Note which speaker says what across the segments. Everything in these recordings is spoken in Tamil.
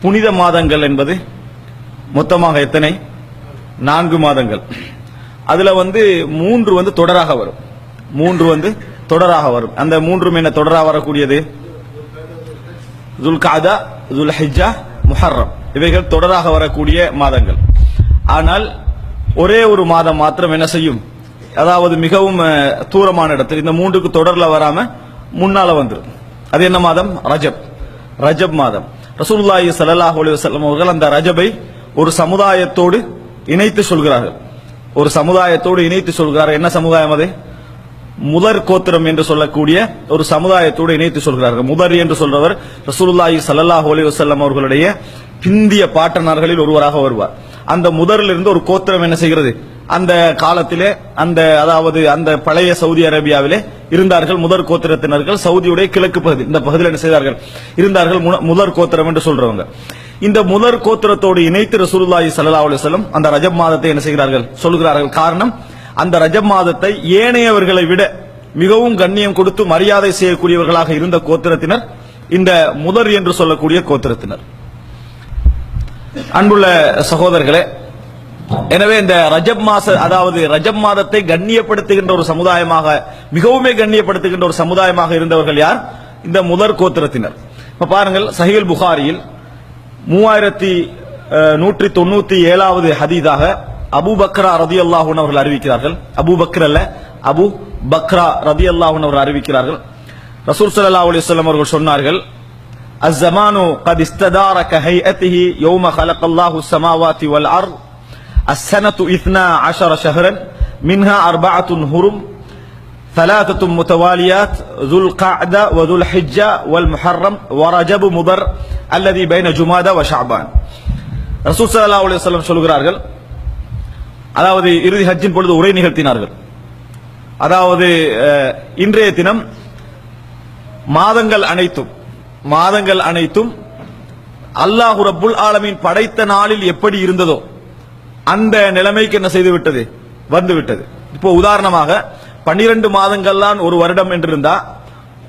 Speaker 1: புனித மாதங்கள் என்பது மொத்தமாக எத்தனை? நான்கு மாதங்கள். அதுல வந்து மூன்று வந்து தொடராக வரும். மூன்று வந்து தொடராக வரும். அந்த மூன்றும் என்ன தொடராக வரக்கூடியது? துல்காதா துல்ஹிஜா முஹர்ரம். இவைகள் தொடராக வரக்கூடிய மாதங்கள். ஆனால் ஒரே ஒரு மாதம் மாத்திரம் என்ன செய்யும்? அதாவது மிகவும் தூரமான இடத்தில். இந்த மூன்றுக்கு தொடர்ல வராம முன்னால வந்துடும் அது என்ன மாதம்? ரஜப். ரஜப் மாதம். ரசூலுல்லாஹி ஸல்லல்லாஹு அலைஹி அவர்கள் அந்த ரஜபை ஒரு சமுதாயத்தோடு இணைத்து சொல்கிறார்கள். ஒரு சமுதாயத்தோடு இணைத்து சொல்கிறார்கள். என்ன சமுதாயம் அது? முதற் கோத்திரம் என்று சொல்லக்கூடிய ஒரு சமுதாயத்தோடு இணைத்து சொல்கிறார்கள். முதர் என்று சொல்றவர் ரசூலுல்லாஹி சல்லாஹ் அலைஹி வசல்லம் அவர்களுடைய பிந்திய பாட்டனார்களில் ஒருவராக வருவார். அந்த முதரிலிருந்து ஒரு கோத்திரம் என்ன செய்கிறது? அந்த காலத்திலே அந்த அதாவது அந்த பழைய சவுதி அரேபியாவிலே இருந்தார்கள் முதற் கோத்திரத்தினர்கள் சவுதியுடைய கிழக்கு பகுதி இந்த பகுதியில் என்ன செய்தார்கள்? இருந்தார்கள் முதற் கோத்திரம் என்று சொல்றவங்க. இந்த முதற் கோத்திரத்தோடு இணைத்து ரசூலுல்லாஹி ஸல்லல்லாஹு அலைஹி வஸல்லம் அந்த ரஜப் மாதத்தை என்ன செய்கிறார்கள்? சொல்கிறார்கள் காரணம் அந்த ரஜப் மாதத்தை ஏனையவர்களை விட மிகவும் கண்ணியம் கொடுத்து மரியாதை செய்யக்கூடியவர்களாக இருந்த கோத்திரத்தினர் இந்த முதர் என்று சொல்லக்கூடிய கோத்திரத்தினர். அன்புள்ள சகோதரர்களே எனவே இந்த ரஜப் மாச அதாவது ரஜப் மாதத்தை கண்ணியப்படுத்துகின்ற ஒரு சமுதாயமாக மிகவுமே கண்ணியப்படுத்துகின்ற ஒரு சமுதாயமாக இருந்தவர்கள் யார்? இந்த முதற் கோத்திரத்தினர். இப்ப பாருங்கள் சஹில் புகாரியில் மூவாயிரத்தி நூற்றி தொண்ணூத்தி ஏழாவது ஹதீதாக அபு பக்ரா ரதி அல்லாஹூன் அவர்கள் அறிவிக்கிறார்கள். அபு பக்ர் அல்ல அபு பக்ரா ரதி அல்லாஹூன் அவர்கள் அறிவிக்கிறார்கள். ரசூல் சல்லா அலிஸ்லாம் அவர்கள் சொன்னார்கள் அஸ்ஸமானு கதிஸ்ததார கஹை அத்திஹி யோம ஹலக் அல்லாஹு சமாவாத்தி வல் அர்த் السنة اثنا عشر شهرا منها أربعة هرم ثلاثة متواليات ذو القعدة وذو الحجة والمحرم ورجب مضر الذي بين جمادى وشعبان ரசூல் ஸல்லல்லாஹு அலைஹி வஸல்லம் சொல்கிறார்கள் அதாவது இறுதி ஹஜ்ஜின் பொழுது உரை நிகழ்த்தினார்கள் அதாவது அஹ், இன்றைய தினம் மாதங்கள் அனைத்தும் மாதங்கள் அனைத்தும் அல்லாஹு ரப்புல் ஆலமீன் படைத்த நாளில் எப்படி இருந்ததோ அந்த நிலைமைக்கு என்ன செய்து விட்டது? வந்து விட்டது. இப்போ உதாரணமாக பன்னிரண்டு மாதங்கள்லாம் ஒரு வருடம் என்றிருந்தா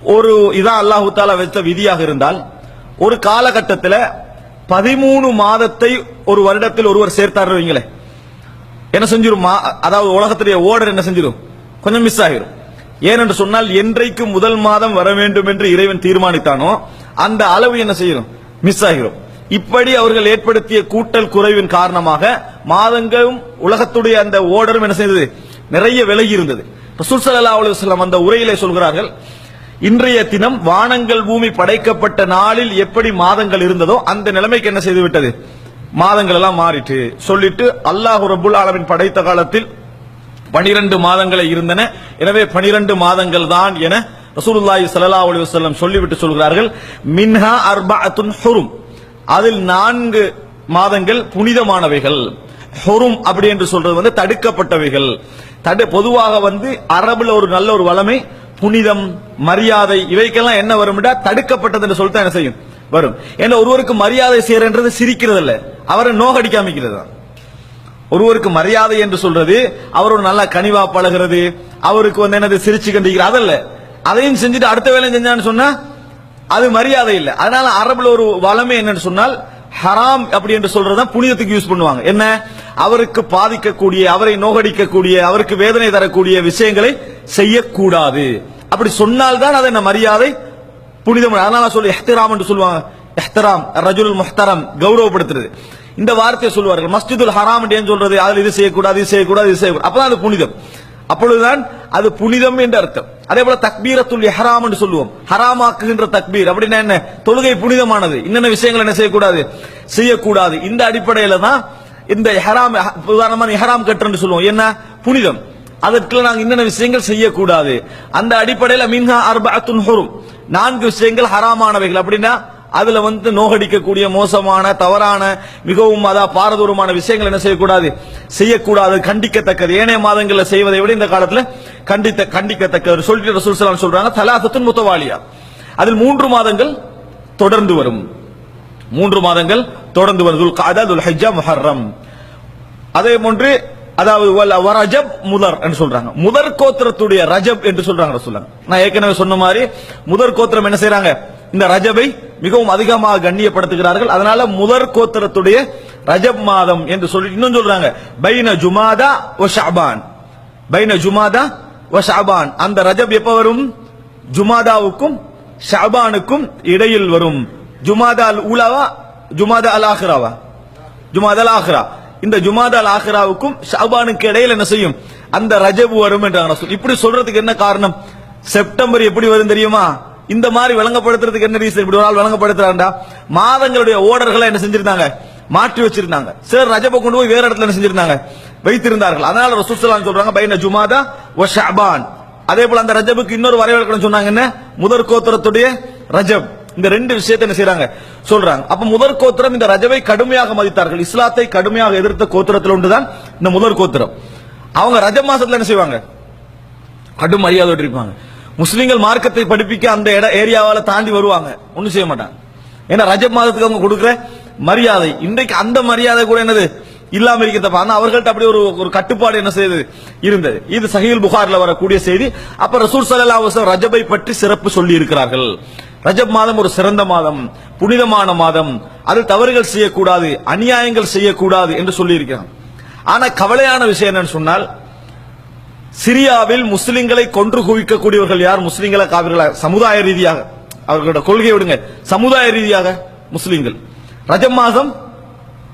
Speaker 1: ஒரு இதான் அல்லாஹு தாலா வைத்த விதியாக இருந்தால் ஒரு காலகட்டத்தில் பதிமூணு மாதத்தை ஒரு வருடத்தில் ஒருவர் சேர்த்தாரு வைங்களேன் என்ன செஞ்சிடும் மா- அதாவது உலகத்துடைய ஓடர் என்ன செஞ்சிடும் கொஞ்சம் மிஸ் ஆகிரும். ஏனென்று சொன்னால் என்றைக்கு முதல் மாதம் வர வேண்டும் என்று இறைவன் தீர்மானித்தானோ அந்த அளவு என்ன செய்யும்? மிஸ் ஆகிரும். இப்படி அவர்கள் ஏற்படுத்திய கூட்டல் குறைவின் காரணமாக மாதங்களும் உலகத்துடைய அந்த ஓடரும் என்ன செய்தது? நிறைய விலகி இருந்தது. ரசூல் ஸல்லல்லாஹு அலைஹி அந்த உரையிலே சொல்கிறார்கள் இன்றைய தினம் வானங்கள் பூமி படைக்கப்பட்ட நாளில் எப்படி மாதங்கள் இருந்ததோ அந்த நிலைமைக்கு என்ன செய்து விட்டது? மாதங்கள் எல்லாம் மாறிட்டு சொல்லிட்டு அல்லாஹ் ரபுல் ஆலமின் படைத்த காலத்தில் பனிரெண்டு மாதங்களை இருந்தன. எனவே பனிரெண்டு மாதங்கள் தான் என ரசூலுல்லாஹி சல்லா அலி வசல்லம் சொல்லிவிட்டு சொல்கிறார்கள் மின்ஹா அர்பஅத்துன் ஹுரும். அதில் நான்கு மாதங்கள் புனிதமானவைகள். ஹொரும் அப்படி என்று சொல்றது வந்து தடுக்கப்பட்டவைகள். தடு பொதுவாக வந்து அரபுல ஒரு நல்ல ஒரு வளமை புனிதம் மரியாதை இவைக்கெல்லாம் என்ன வரும்டா? தடுக்கப்பட்டது என்று சொல்லிட்டு என்ன செய்யும்? வரும். ஏன்னா ஒருவருக்கு மரியாதை செய்யறன்றது சிரிக்கிறது இல்ல அவரை நோகடிக்காமிக்கிறது தான் ஒருவருக்கு மரியாதை என்று சொல்றது அவரோட நல்லா கனிவா பழகிறது அவருக்கு வந்து என்னது சிரிச்சு கண்டிக்கிறது அதல்ல. அதையும் செஞ்சுட்டு அடுத்த வேலையும் செஞ்சான்னு சொன்னா அது மரியாதை இல்லை. அதனால அரபுல ஒரு வளமை என்னன்னு சொன்னால் ஹராம் அப்படி என்று சொல்றதுதான் புனிதத்துக்கு யூஸ் பண்ணுவாங்க. என்ன? அவருக்கு பாதிக்கக்கூடிய அவரை நோகடிக்கக்கூடிய அவருக்கு வேதனை தரக்கூடிய விஷயங்களை செய்யக்கூடாது. அப்படி சொன்னால்தான் அது என்ன மரியாதை புனிதம். அதனால சொல்லி எஹ்திராம் என்று சொல்லுவாங்க. எஹ்தராம் ரஜுல் முஹ்தரம் கௌரவப்படுத்துறது. இந்த வார்த்தையை சொல்வார்கள் மஸ்ஜிதுல் ஹராம் என்று சொல்றது? அதில் இது செய்யக்கூடாது இது செய்யக்கூடாது இது செய்யக்கூடாது. அப்பதான் அது புனிதம். அப்பொழுதுதான் அது புனிதம் என்று அர்த்தம். அதே போல தக்பீரத்துல் ஹராம் என்று சொல்லுவோம். ஹராமாக்குகின்ற தக்பீர். அப்படின்னா என்ன? தொழுகை புனிதமானது. இன்னென்ன விஷயங்கள் என்ன செய்யக்கூடாது? செய்யக்கூடாது. இந்த அடிப்படையில தான் இந்த ஹராம் உதாரணமான ஹராம் கட்டுன்னு சொல்லுவோம். என்ன? புனிதம். அதற்கு நாங்கள் இன்னென்ன விஷயங்கள் செய்யக்கூடாது? அந்த அடிப்படையில மின்ஹா அர்பஅத்துன் ஹொரும். நான்கு விஷயங்கள் ஹராமானவைகள். அப்படின்னா அதுல வந்து நோகடிக்கக்கூடிய மோசமான தவறான மிகவும் அதா பாரதூரமான விஷயங்கள் என்ன செய்யக்கூடாது? செய்யக்கூடாது கண்டிக்கத்தக்கது. ஏனைய மாதங்கள்ல செய்வதை விட இந்த காலத்துல கண்டித்த கண்டிக்கத்தக்கது. சொல்லிட்டு ரசூல் ஸல்லல்லாஹு சொல்றாங்க தலாசத்தின் முத்தவாலியா. அதில் மூன்று மாதங்கள் தொடர்ந்து வரும். மூன்று மாதங்கள் தொடர்ந்து வரும். துல் காதா ஹஜ்ஜா முஹர்ரம். அதே போன்று அதாவது ரஜப் முதர் என்று சொல்றாங்க. முதற் கோத்திரத்துடைய ரஜப் என்று சொல்றாங்க சொல்லுங்க நான் ஏற்கனவே சொன்ன மாதிரி முதற் கோத்திரம் என்ன செய்யறாங்க இந்த ரஜபை மிகவும் அதிகமாக கண்ணியப்படுத்துகிறார்கள். அதனால முதற் கோத்திரத்துடைய ரஜப் மாதம் என்று சொல்லி இன்னும் சொல்றாங்க. பைன ஜுமாதா ஒ ஷாபான். பைன ஜுமாதா ஒ ஷாபான். அந்த ரஜப் எப்ப வரும்? ஜுமாதாவுக்கும் ஷாபானுக்கும் இடையில் வரும். ஜுமாதா அல் ஊலாவா? ஜுமாதா அல் ஆஹ்ராவா? ஜுமாதா அல் ஆஹ்ரா. இந்த ஜுமாதா அல் ஆஹ்ராவுக்கும் ஷாபானுக்கு இடையில் என்ன செய்யும்? அந்த ரஜப் வரும் என்றாங்க இப்படி சொல்றதுக்கு என்ன காரணம்? செப்டம்பர் எப்படி வரும் தெரியுமா? இந்த மாதிரி விளங்கப்படுத்துறதுக்கு என்ன ரீசன் இப்படி ஒரு ஆள் விளங்கப்படுத்துறாண்டா மாதங்களுடைய ஓடர்களை என்ன செஞ்சிருந்தாங்க? மாற்றி வச்சிருந்தாங்க. சார் ரஜப கொண்டு போய் வேற இடத்துல என்ன செஞ்சிருந்தாங்க? வைத்திருந்தார்கள். அதனால ரசூலுல்லாஹி சொல்றாங்க பைன ஜுமாதா வ ஷாபான். அதே போல அந்த ரஜபுக்கு இன்னொரு வரவேற்கணும் சொன்னாங்க? என்ன? முதற் கோத்திரத்துடைய ரஜப். இந்த ரெண்டு விஷயத்தை என்ன செய்யறாங்க சொல்றாங்க. அப்ப முதற் கோத்திரம் இந்த ரஜவை கடுமையாக மதித்தார்கள். இஸ்லாத்தை கடுமையாக எதிர்த்த கோத்திரத்தில் ஒன்றுதான் இந்த முதற் கோத்திரம். அவங்க ரஜ மாசத்துல என்ன செய்வாங்க? கடும் மரியாதை இருப்பாங்க. முஸ்லீம்கள் மார்க்கத்தை படிப்பிக்க அந்த இட ஏரியாவால தாண்டி வருவாங்க. ஒன்றும் செய்ய மாட்டாங்க. ஏன்னா ரஜப் மாதத்துக்கு அவங்க கொடுக்குற மரியாதை. இன்றைக்கு அந்த மரியாதை கூட என்னது? இல்லாம இருக்கிறத ஆனா அவர்கள்ட்ட அப்படி ஒரு ஒரு கட்டுப்பாடு என்ன செய்து இருந்தது. இது சஹீல் புகார்ல வரக்கூடிய செய்தி. அப்ப ரசூல் ஸல்லல்லாஹு ரஜபை பற்றி சிறப்பு சொல்லி இருக்கிறார்கள் ரஜப் மாதம் ஒரு சிறந்த மாதம் புனிதமான மாதம். அது தவறுகள் செய்யக்கூடாது அநியாயங்கள் செய்யக்கூடாது என்று சொல்லி இருக்கிறான் ஆனா கவலையான விஷயம் என்னன்னு சொன்னால் சிரியாவில் முஸ்லிம்களை கொன்று குவிக்கக்கூடியவர்கள் யார்? முஸ்லிம்களா காவிர்களா? சமுதாய ரீதியாக. அவர்களோட கொள்கை விடுங்க. சமுதாய ரீதியாக முஸ்லிம்கள். ரஜம் மாதம்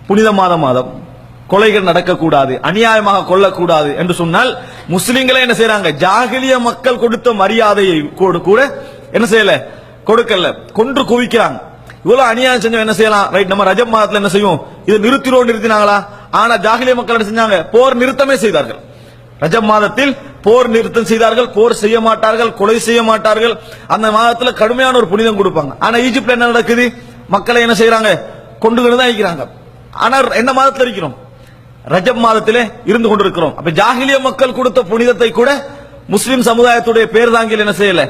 Speaker 1: புனித மாத மாதம். கொலைகள் நடக்கக்கூடாது அநியாயமாக கொல்லக்கூடாது என்று சொன்னால் முஸ்லிம்களை என்ன செய்யறாங்க ஜாகிலிய மக்கள் கொடுத்த மரியாதையை கூட கூட என்ன செய்யல? கொடுக்கல. கொன்று குவிக்கிறாங்க. இவ்வளவு அநியாயம் செஞ்சோம் என்ன செய்யலாம்? ரைட் நம்ம ரஜம் மாதத்துல என்ன செய்வோம்? இதை நிறுத்தினோம் நிறுத்தினாங்களா? ஆனா ஜாகிலிய மக்கள் என்ன செஞ்சாங்க? போர் நிறுத்தமே செய்தார்கள். ரஜப் மாதத்தில் போர் நிறுத்தம் செய்தார்கள் போர் செய்ய மாட்டார்கள் கொலை செய்ய மாட்டார்கள். அந்த மாதத்துல கடுமையான ஒரு புனிதம் கொடுப்பாங்க. ஆனா ஈஜிப்ட்ல என்ன நடக்குது? மக்களை என்ன செய்யறாங்க கொண்டு தான் இருக்கிறாங்க. ஆனா என்ன மாதத்தில் இருக்கிறோம்? ரஜப் மாதத்திலே இருந்து கொண்டிருக்கிறோம். அப்ப ஜாகிலிய மக்கள் கொடுத்த புனிதத்தை கூட முஸ்லிம் சமுதாயத்துடைய பேர் தாங்கில் என்ன செய்யல?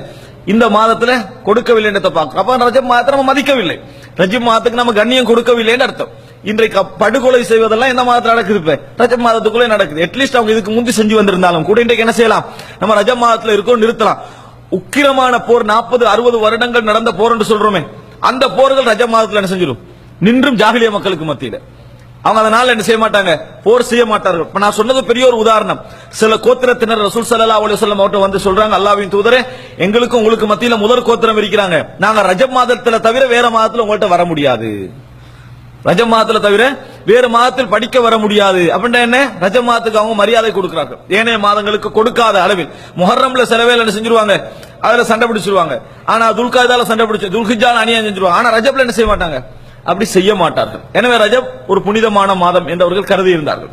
Speaker 1: இந்த மாதத்துல கொடுக்கவில்லை என்று பார்க்கிறோம். அப்ப ரஜப் மாதத்தை நம்ம மதிக்கவில்லை. ரஜப் மாதத்துக்கு நம்ம கண்ணியம் கொடுக்கவில்லைன்னு அர்த்தம். இன்றைக்கு படுகொலை செய்வதெல்லாம் எந்த மாதத்தில் நடக்குது இப்ப? ரஜ மாதத்துக்குள்ளே நடக்குது. அட்லீஸ்ட் அவங்க இதுக்கு முந்தி செஞ்சு வந்திருந்தாலும் கூட இன்றைக்கு என்ன செய்யலாம்? நம்ம ரஜ மாதத்துல இருக்கோம் நிறுத்தலாம். உக்கிரமான போர் நாற்பது அறுபது வருடங்கள் நடந்த போர் என்று சொல்றோமே. அந்த போர்கள் ரஜ மாதத்துல என்ன செஞ்சிடும் நின்றும் ஜாகிலிய மக்களுக்கு மத்தியில. அவங்க அதனால என்ன செய்ய மாட்டாங்க? போர் செய்ய மாட்டார்கள். இப்ப நான் சொன்னது பெரிய ஒரு உதாரணம். சில கோத்திரத்தினர் ரசூல் சல்லா அலைஹி சொல்ல அவர்ட்ட வந்து சொல்றாங்க அல்லாஹ்வின் தூதரே எங்களுக்கும் உங்களுக்கு மத்தியில முதல் கோத்திரம் இருக்கிறாங்க. நாங்க ரஜ மாதத்துல தவிர வேற மாதத்துல உங்கள்கிட்ட வர முடியாது. ரஜ மாதத்துல தவிர வேறு மாதத்தில் படிக்க வர முடியாது. அப்படின்னா என்ன? ரஜ மாதத்துக்கு அவங்க மரியாதை கொடுக்கிறார்கள். ஏனைய மாதங்களுக்கு கொடுக்காத அளவில். முஹர்ரம்ல செலவே என்ன செஞ்சிருவாங்க? அதுல சண்டை பிடிச்சிருவாங்க. ஆனா துல்காதால சண்டை பிடிச்சு துல்ஹிஜால அநியாயம் செஞ்சிருவாங்க. ஆனா ரஜப்ல என்ன செய்ய மாட்டாங்க? அப்படி செய்ய மாட்டார்கள். எனவே ரஜப் ஒரு புனிதமான மாதம் என்று அவர்கள் கருதி இருந்தார்கள்.